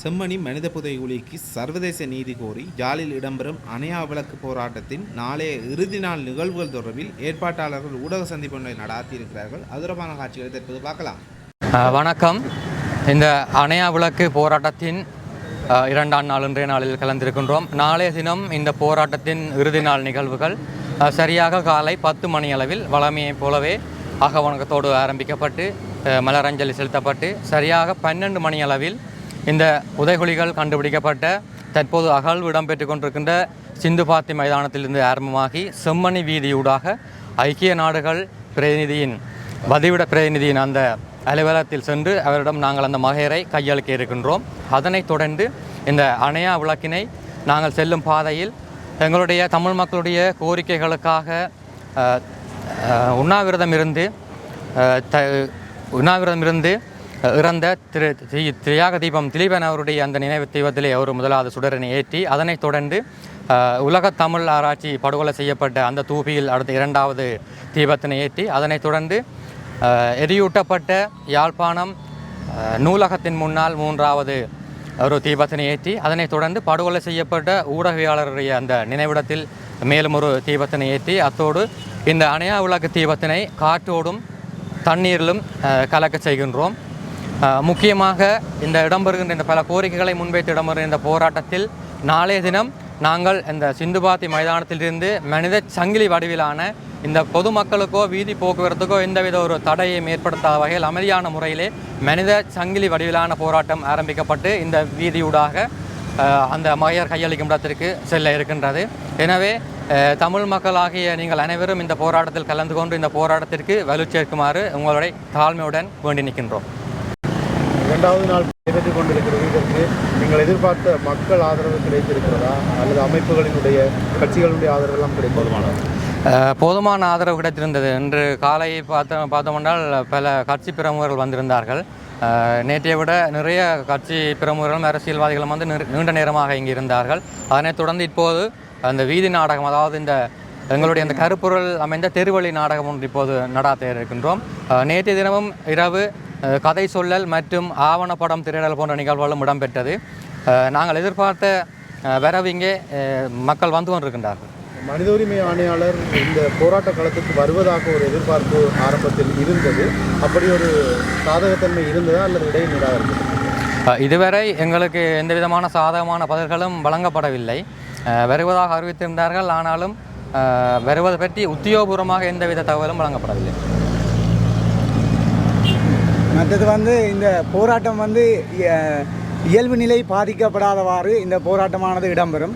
செம்மணி மனித புதைகுழிக்கு சர்வதேச நீதி கோரி ஜாலில் இடம்பெறும் அணையா விளக்கு போராட்டத்தின் நாளைய இறுதி நாள் நிகழ்வுகள் தொடர்பில் ஏற்பாட்டாளர்கள் ஊடக சந்திப்பொன்றை நடாத்தியிருக்கிறார்கள். அதுரமான காட்சிகளை தற்போது பார்க்கலாம். வணக்கம். இந்த அணையா விளக்கு போராட்டத்தின் இரண்டாம் நாள் இன்றைய நாளில் கலந்திருக்கின்றோம். நாளைய தினம் இந்த போராட்டத்தின் இறுதி நாள் நிகழ்வுகள் சரியாக காலை பத்து மணி அளவில் வளமையைப் போலவே அகவணக்கத்தோடு ஆரம்பிக்கப்பட்டு மலரஞ்சலி செலுத்தப்பட்டு சரியாக பன்னெண்டு மணி அளவில் இந்த உதைகுழிகள் கண்டுபிடிக்கப்பட்ட தற்போது அகழ்வு இடம்பெற்று கொண்டிருக்கின்ற சிந்து பாத்தி மைதானத்திலிருந்து ஆரம்பமாகி செம்மணி வீதியூடாக ஐக்கிய நாடுகள் பிரதிநிதியின் வதிவிட பிரதிநிதியின் அந்த அலுவலகத்தில் சென்று அவரிடம் நாங்கள் அந்த மகையரை கையளிக்க இருக்கின்றோம். அதனைத் தொடர்ந்து இந்த அணையா விளக்கினை நாங்கள் செல்லும் பாதையில் எங்களுடைய தமிழ் மக்களுடைய கோரிக்கைகளுக்காக உண்ணாவிரதம் இருந்து த உண்ணாவிரதம் இருந்து இறந்த திரு தியாக தீபம் திலீபன் அவருடைய அந்த நினைவு தீபத்திலே அவர் முதலாவது சுடரனை ஏற்றி அதனைத் தொடர்ந்து உலக உலகத் தமிழ் ஆராய்ச்சி படுகொலை செய்யப்பட்ட அந்த தூபியில் அடுத்த இரண்டாவது தீபத்தினை ஏற்றி அதனைத் தொடர்ந்து எரியூட்டப்பட்ட யாழ்ப்பாணம் நூலகத்தின் முன்னால் மூன்றாவது ஒரு தீபத்தினை ஏற்றி அதனைத் தொடர்ந்து படுகொலை செய்யப்பட்ட ஊடகவியாளருடைய அந்த நினைவிடத்தில் மேலும் ஒரு தீபத்தினை ஏற்றி அத்தோடு இந்த அணையா விளக்கு தீபத்தினை காற்றோடும் தண்ணீரிலும் கலக்க கலக்கச் செய்கின்றோம். முக்கியமாக இந்த இடம்பெறுகின்ற இந்த பல கோரிக்கைகளை முன்வைத்து இடம்பெறுகின்ற இந்த போராட்டத்தில் நாளைய தினம் நாங்கள் இந்த சிந்துபாத்தி மைதானத்திலிருந்து மனித சங்கிலி வடிவிலான இந்த பொதுமக்களுக்கோ வீதி போக்குவரத்துக்கோ எந்தவித ஒரு தடையும் ஏற்படுத்தாத வகையில் அமைதியான முறையிலே மனித சங்கிலி வடிவிலான போராட்டம் ஆரம்பிக்கப்பட்டு இந்த வீதியூடாக அந்த மகையர் கையளிக்கும் இடத்திற்கு செல்ல இருக்கின்றது. எனவே தமிழ் மக்களாகிய நீங்கள் அனைவரும் இந்த போராட்டத்தில் கலந்து கொண்டு இந்த போராட்டத்திற்கு வலு சேர்க்குமாறு உங்களுடைய தாழ்மையுடன் வேண்டி நிற்கின்றோம். இரண்டாவது நாள் நடைபெற்றுக் கொண்டிருக்கிறது. இதற்கு நீங்கள் எதிர்பார்த்த மக்கள் ஆதரவு கிடைத்திருக்கிறதா? அல்லது அமைப்புகளினுடைய கட்சிகளுடைய ஆதரவு எல்லாம் கிடைப்பதுமானது அஹ், போதுமான ஆதரவு கிடைத்திருந்தது. இன்று காலை பார்த்த பார்த்தோமென்றால் பல கட்சி பிரமுகர்கள் வந்திருந்தார்கள். நேற்றைய விட நிறைய கட்சி பிரமுகர்களும் அரசியல்வாதிகளும் வந்து நீண்ட நேரமாக இங்கே இருந்தார்கள். அதனைத் தொடர்ந்து இப்போது அந்த வீதி நாடகம் அதாவது இந்த எங்களுடைய அந்த கருப்பொருள் அமைந்த தெருவழி நாடகம் ஒன்று இப்போது நடாத்த இருக்கின்றோம் நேற்றைய தினமும் இரவு கதை சொல்லல் மற்றும் ஆவணப்படம் திரையிடல் போன்ற நிகழ்வுகளும் இடம்பெற்றது. நாங்கள் எதிர்பார்த்த அஹ், வரவு இங்கே அஹ், மக்கள் வந்து கொண்டிருக்கின்றார்கள். மனித உரிமை ஆணையாளர் இந்த போராட்ட களத்துக்கு வருவதாக ஒரு எதிர்பார்ப்பு ஆரம்பத்தில் இருந்தது. அப்படி ஒரு சாதகத்தன்மை இருந்ததா அல்லது இடையே நிராகரித்தது அஹ் இதுவரை எங்களுக்கு எந்த விதமான சாதகமான பதில்களும் வழங்கப்படவில்லை. வருவதாக அறிவித்திருந்தார்கள். ஆனாலும் வருவது பற்றி உத்தியோகபூர்வமாக எந்தவித தகவலும் வழங்கப்படவில்லை. மற்றது வந்து இந்த போராட்டம் வந்து இயல்பு நிலை பாதிக்கப்படாதவாறு இந்த போராட்டமானது இடம்பெறும்.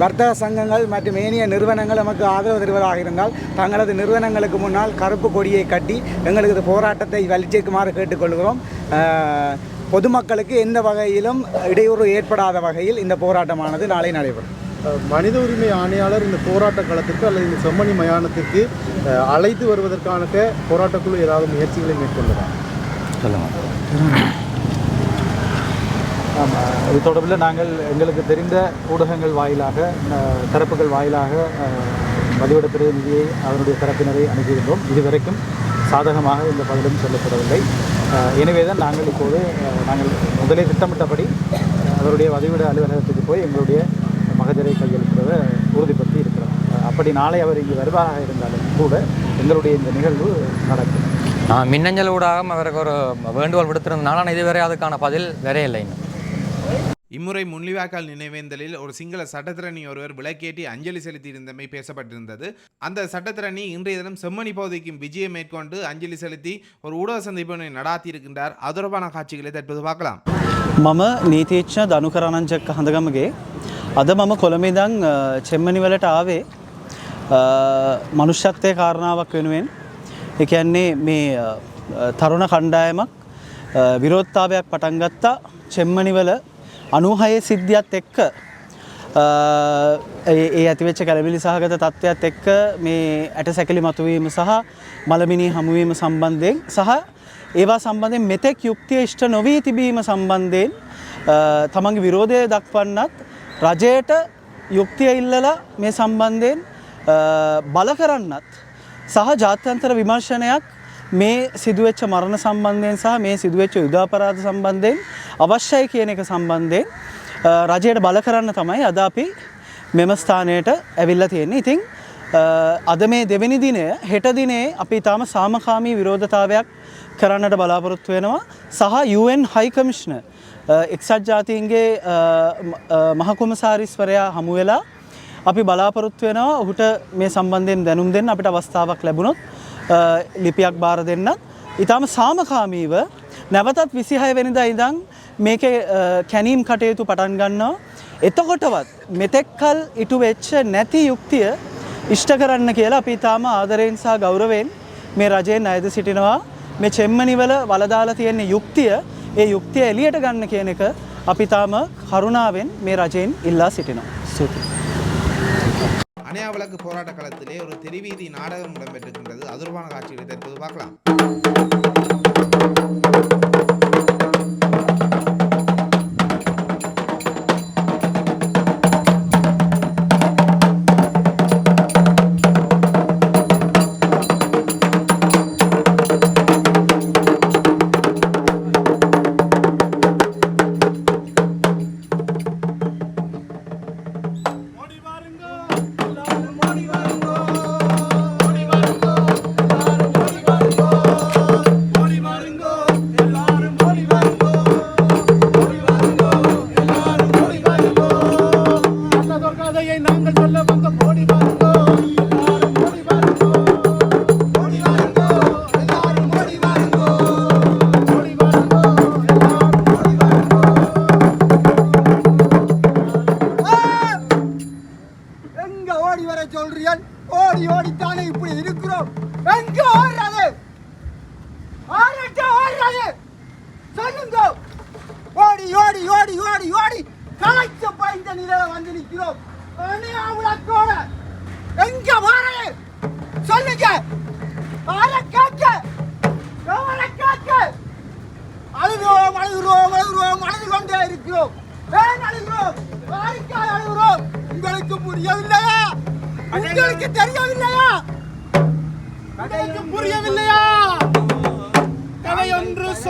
வர்த்தக சங்கங்கள் மற்றும் ஏனைய நிறுவனங்கள் நமக்கு ஆதரவு தருவதாக இருந்தால் தங்களது நிறுவனங்களுக்கு முன்னால் கருப்பு கொடியை கட்டி எங்களுக்கு இந்த போராட்டத்தை வலிச்சேக்குமாறு கேட்டுக்கொள்கிறோம். பொதுமக்களுக்கு எந்த வகையிலும் இடையூறு ஏற்படாத வகையில் இந்த போராட்டமானது நாளை நடைபெறும். மனித உரிமை ஆணையாளர் இந்த போராட்ட களத்துக்கு அல்லது இந்த செம்மணி மயானத்திற்கு அழைத்து வருவதற்கான போராட்டக்குழு ஏதாவது முயற்சிகளை மேற்கொள்ளலாம் சொல்லுங்கள் ஆமாம் இது தொடர்பில் நாங்கள் எங்களுக்கு தெரிந்த ஊடகங்கள் வாயிலாக தரப்புகள் வாயிலாக பதிவிட பிரதிநிதியை அவருடைய தரப்பினரை அணுகியிருந்தோம். இதுவரைக்கும் சாதகமாக இந்த பதிலும் சொல்லப்படவில்லை. எனவே தான் நாங்கள் இப்போது நாங்கள் முதலே திட்டமிட்டபடி அவருடைய வதிவிட அலுவலகத்துக்கு போய் எங்களுடைய மகஜரை கையெழுத்துவதை உறுதிப்படுத்தி இருக்கிறோம். அப்படி நாளை அவர் இங்கு வருவாராக இருந்தாலும் கூட எங்களுடைய இந்த நிகழ்வு நடக்கும். மின்னஞ்சல் ஊடாக அவருக்கு ஒரு வேண்டுகோள் விடுத்திருந்தனால ஆனால் இதுவரை அதுக்கான பதில் வேறே இல்லை இன்னும் இம்முறை முள்ளிவாய்க்கால் நினைவேந்தலில் ஒரு சிங்கள சட்டத்திரணி ஒருவர் விளக்கேற்றி அஞ்சலி செலுத்தியிருந்தமை பேசப்பட்டிருந்தது அந்த சட்டத்திரணி இன்றைய தினம் செம்மணி பகுதிக்கும் விஜயம் மேற்கொண்டு அஞ்சலி செலுத்தி ஒரு ஊடக சந்திப்பினை நடாத்தியிருக்கின்றார் அது தொடர்பான காட்சிகளை தற்போது பார்க்கலாம் මම නීතිච්ඥ දනුකරණංචක්ක හඳගමගේ අද මම කොළමිදං චෙම්මනිවලට ආවේ මනුෂ්‍යත්වය කාරණාවක් වෙනුවෙන් එකන්නේ මේ අ, තරුණ කණ්ඩායමක් අ, විරෝත්තාවයක් පටන්ගත්තා චෙම්මනිවල අනුහය සිද්ධියත් එක්ක අ, ඒ ඒ ඇතිවෙච්ච කැලමිලි සහගත තත්ත්වයක් එක්ක මේ ඇට සැකිලි මතුවීම සහ මළමිනි හමුවීම සම්බන්ධයෙන් සහ ඒවා සම්බන්ධයෙන් මෙතෙක් යුක්තිය ඉෂ්ට නොවී තිබීම සම්බන්ධයෙන් අ, තමන්ගේ විරෝධය දක්වන්නත් රජයට යුක්තිය ඉල්ලලා මේ සම්බන්ධයෙන් අ, බල කරන්නත් සහ ජාත්‍යන්තර විමර්ශනයක් මේ සිදුවෙච්ච මරණ සම්බන්ධයෙන් සහ මේ සිදුවෙච්ච යුදාපරාධ සම්බන්ධයෙන් අවශ්‍යයි කියන එක සම්බන්ධයෙන් අ, රජයට බල කරන්න තමයි අද අපි මෙම ස්ථානයට ඇවිල්ලා තියෙන්නේ. ඉතින් අ, අද මේ දෙවෙනි දිනය හෙට දිනේ අපි තාම සාමකාමී විරෝධතාවයක් කරන්නට බලාපොරොත්තු වෙනවා සහ UN හයි කමිෂ්නර් එක්සත් ජාතීන්ගේ අ, ම- අ, මහකොමසාරිස්වරයා හමු වෙලා අපි බලාපොරොත්තු වෙනවා ඔහුට මේ සම්බන්ධයෙන් දැනුම් දෙන්න අපිට අවස්ථාවක් ලැබුණොත් අ, ලිපියක් බාර දෙන්නත්. ඉතාම සාමකාමීව නැවතත් විසිහය වෙනිදා ඉඳං මේක කැනීම් කටයුතු පටන් ගන්නවා. එතකොටවත් මෙතෙක්කල් ඉටු වෙච්ච නැති යුක්තිය ඉෂ්ට කරන්න කියලා අපි ඉතාම ආදරයෙන් සහ ගෞරවෙන් මේ රජයෙන් අයද සිටිනවා මේ චෙම්මනිවල වලදාලා තියෙන්නේ යුක්තිය ඒ යුක්තිය එලියට ගන්න කියන එක අපි තාම කරුණාවෙන් මේ රජයෙන් ඉල්ලා සිටිනවා. ස්තුතියි. அணையா விளக்கு போராட்ட களத்திலே ஒரு தெருவீதி நாடகம் இடம்பெற்றிருக்கின்றது. அதிர்வான காட்சிகளை தற்போது பார்க்கலாம்.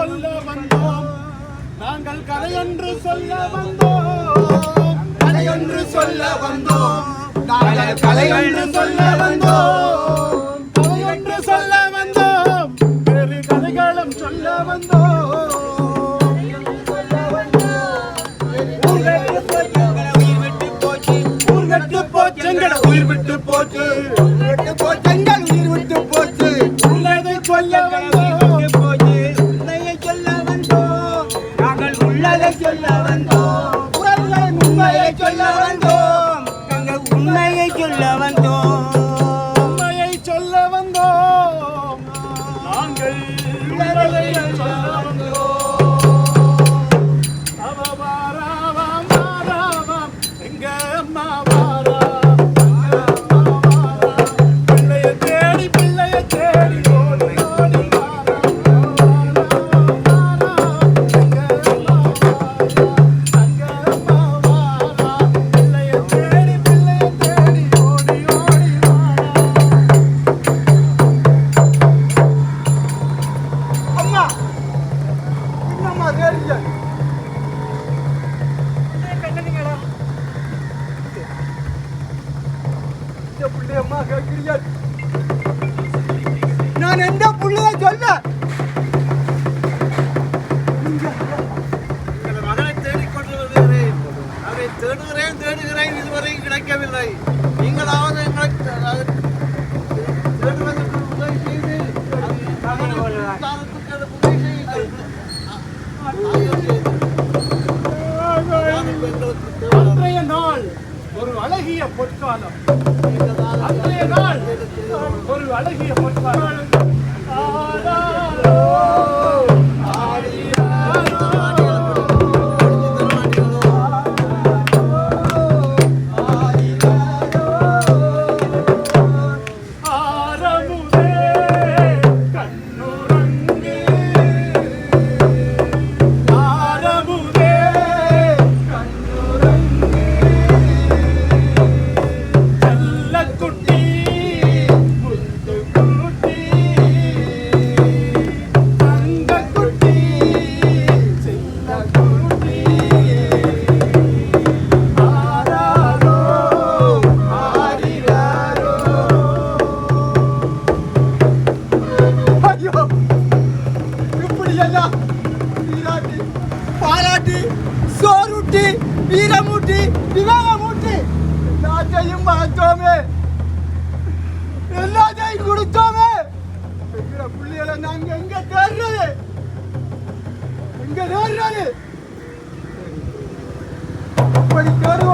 சொல்ல வந்தோம். நாங்கள் கதையொன்று சொல்ல வந்தோம். கதையொன்று சொல்ல வந்தோம். நாங்கள் கதையொன்று சொல்ல வந்தோம். கதையொன்று சொல்ல வந்தோம். வேறு கதைகளும் சொல்ல வந்தோம். போச்சு. உயிர் விட்டு போச்சு விட்டு போச்சு. சொல்ல வந்தோம் కొట్టుకోవాలి இங்க தேடுறது எப்படி தேடுவோம்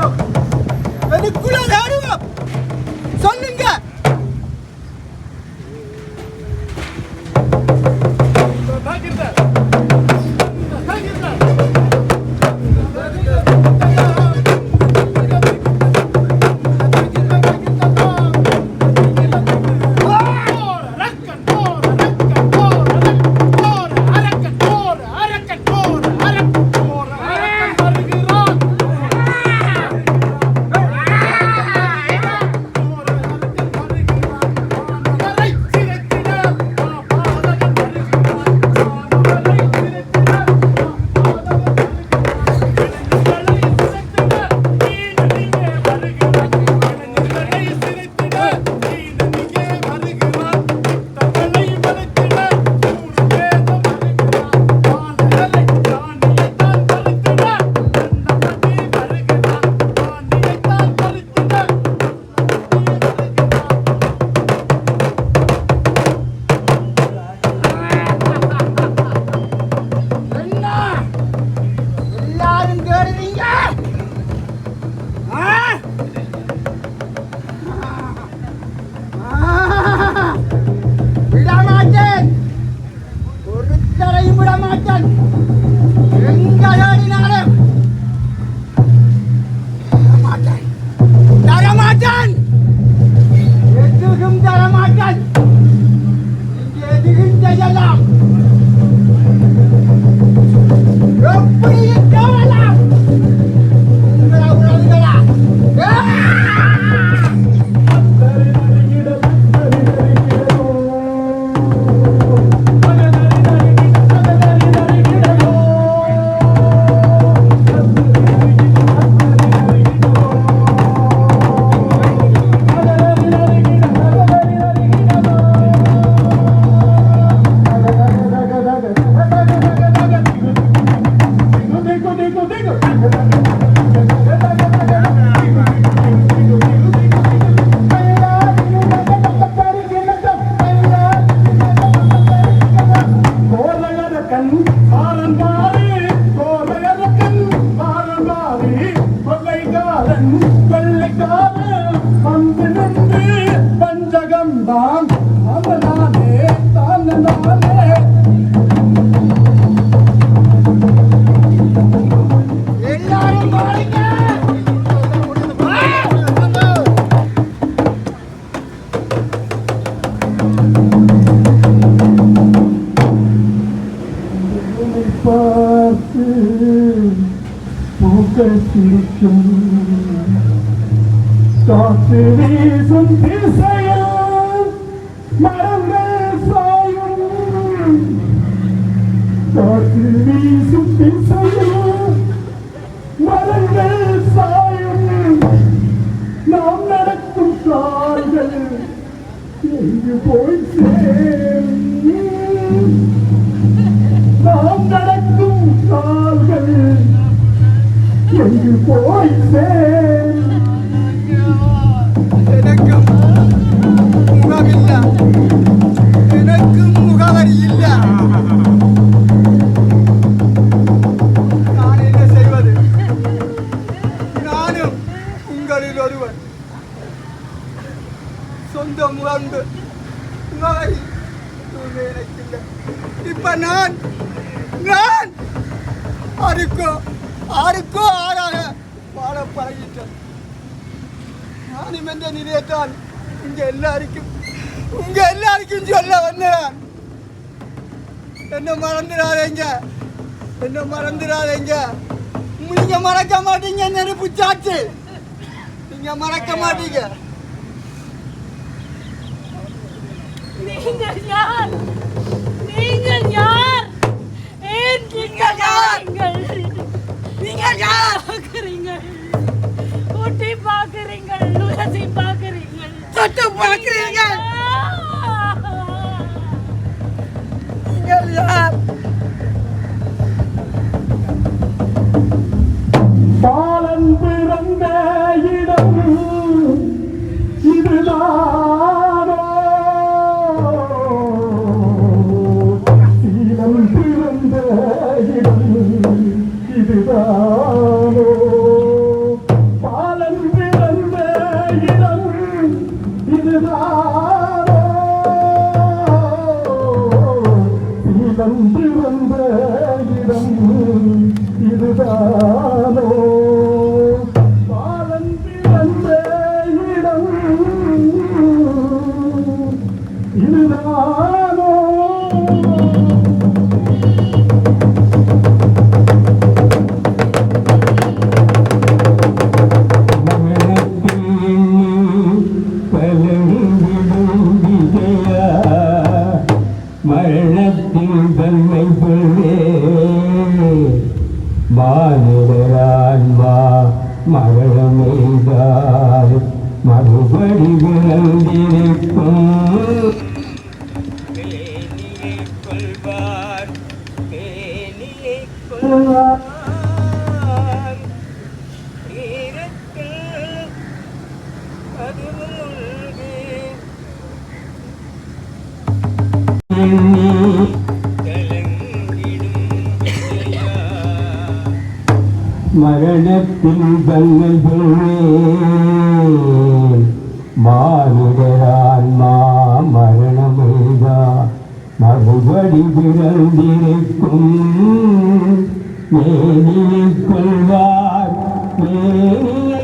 பூக்கள் சிரிக்கும் காற்று வீசும் திசையில் மரங்கள் சாயும் காற்று வீசும் திசையில் மரங்கள் சாயும் நாம் நடக்கும் கால்கள் எங்கு போய் சேரும் எங்கு போய் சேரும் எனக்கும் என்ன மறந்துடாதீங்க நீங்க மறக்க மாட்டீங்க நெருப்பு சாச்சு. நீங்க மறக்க மாட்டீங்க. நீங்கள் யார்? நீங்கள் யார்? ஏன் நீங்கள் யாருங்கள் நீங்கள் யார்? பார்க்குறீங்கள். ஊட்டி பார்க்குறீங்கள் உலசி பார்க்குறீங்கள். தொட்டு பார்க்கிறீர்கள். മരണത്തിൽ മാനുകരാത്മാ മരണമേക മറുപടി പിറന്നിരിക്കും மேலில் கொள்வார். மேலில்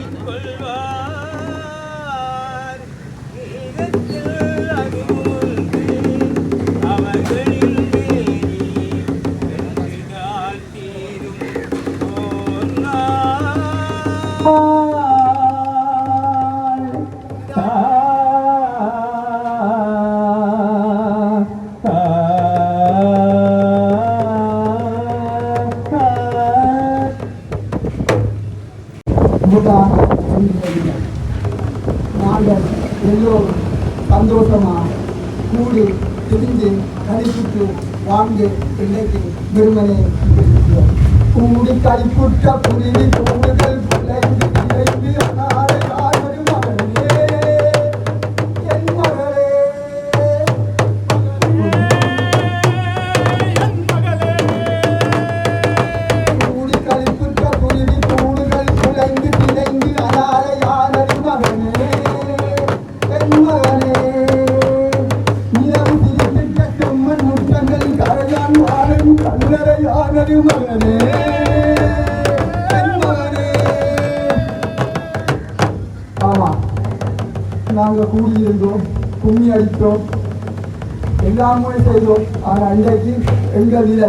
இல்லை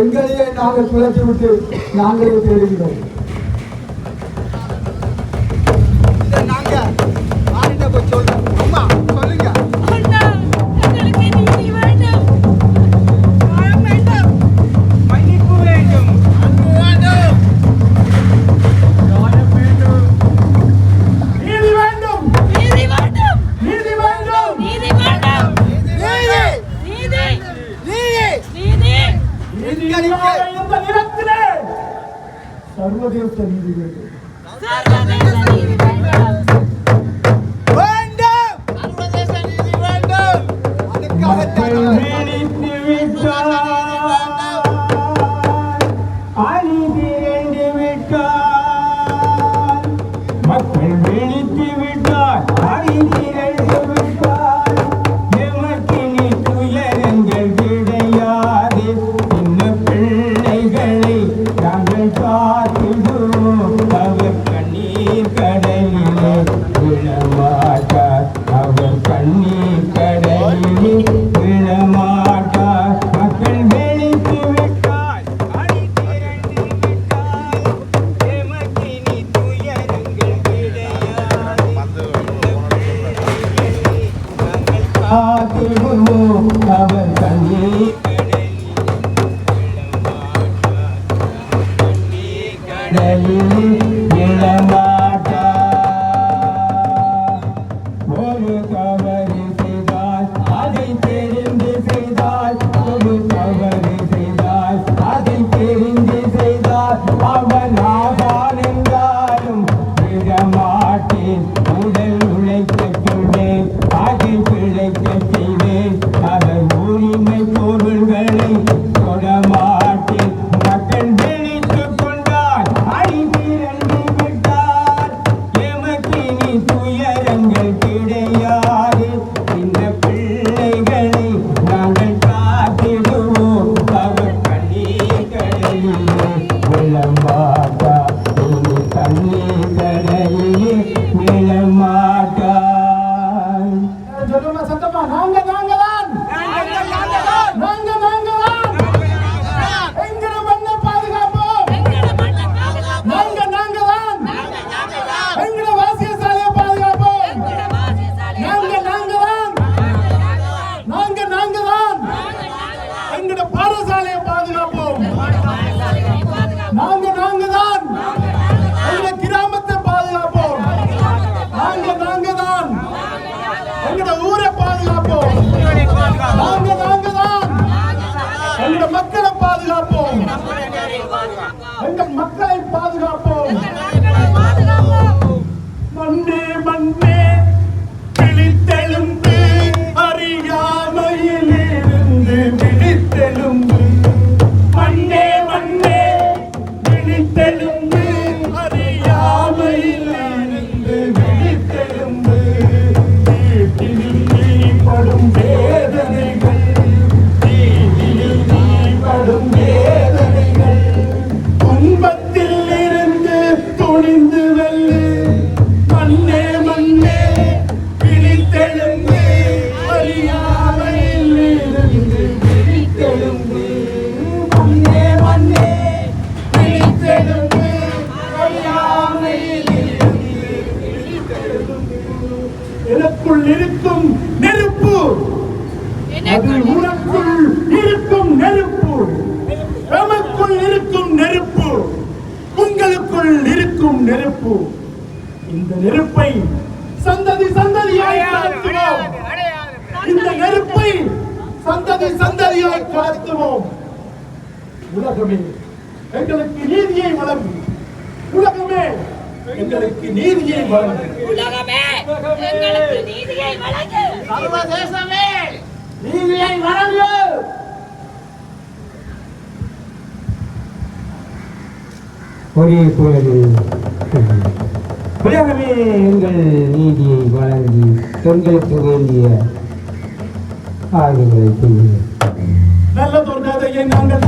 எங்களையே நாங்கள் பிழைத்து விட்டு நாங்களே தேடுகிறோம். எனக்குள் இருக்கும் நெருப்பு. அது உனக்குள் இருக்கும் நெருப்பு. எமக்குள் இருக்கும் நெருப்பு. உங்களுக்குள் இருக்கும் நெருப்பு. இந்த நெருப்பை சந்ததி சந்ததியாய் கடத்துவோம் இந்த நெருப்பை சந்ததி சந்ததியாய் கடத்துவோம் உலகமே எங்களுக்கு நீதியை வழங்கு உலகமே எங்களுக்கு நீதியை வழங்கு. சர்வதேசமே நீதியை வழங்கு. ஒரே உலகமே எங்கள் நீதியை வழங்கி எங்களுக்கு வேண்டிய ஆய்வுகளை செய்யுங்கள். நல்லதொரு கதையை நாங்கள்